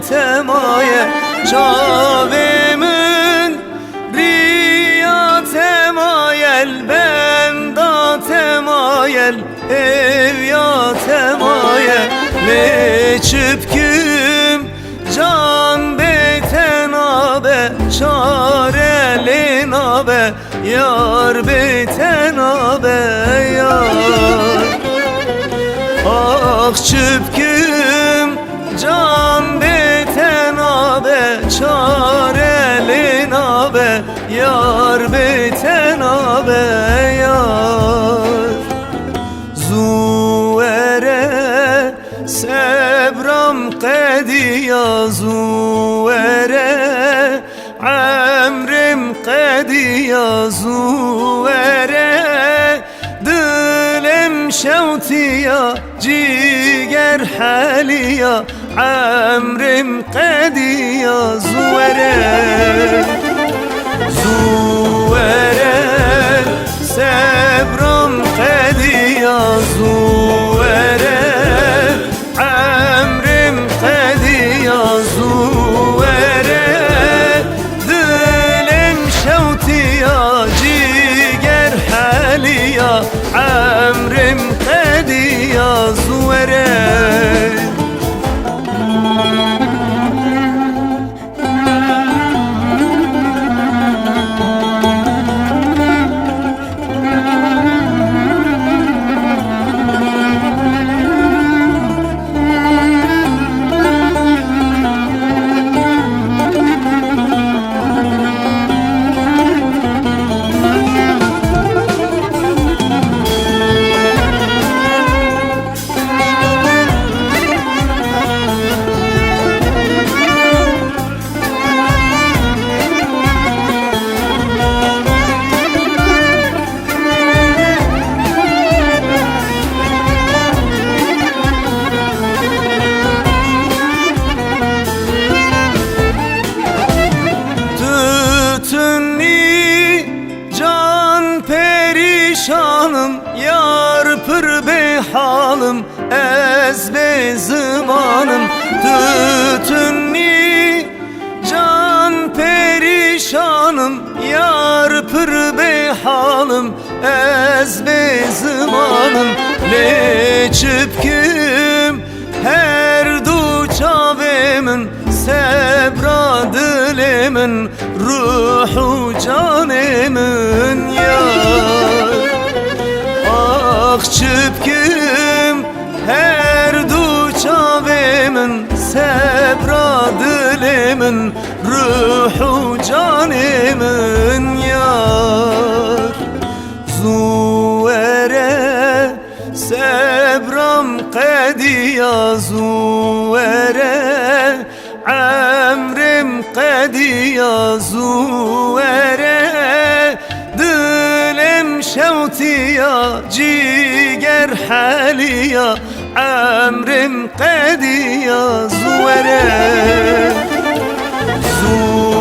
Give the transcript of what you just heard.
temaye Çavemin riya temayel Ben da temayel ev ya temaye. Ne çüpküm can beten abe Çarelin abe Yar beten abe yar. Ah çüpküm abe Çarelin abe Yar beten abe yar. Zuere sebram qediya zuere Emrim qediya zuere Dilim şevtiya ciger haliya Emrim qediya zuere perişanım Yar pır be halim ez be zamanım Tütünni can perişanım Yar pır be halim ez be zamanım Le çüpküm her du çavemin Sebra dilimin Ruhu canimin çüpküm her du çavemin Sebra dilimin Ruhu canimin yar. Zuere sebram qediya zuere Emrim qediya zuere Şevtiya ciger haliya Emrim qediya zuere Zuere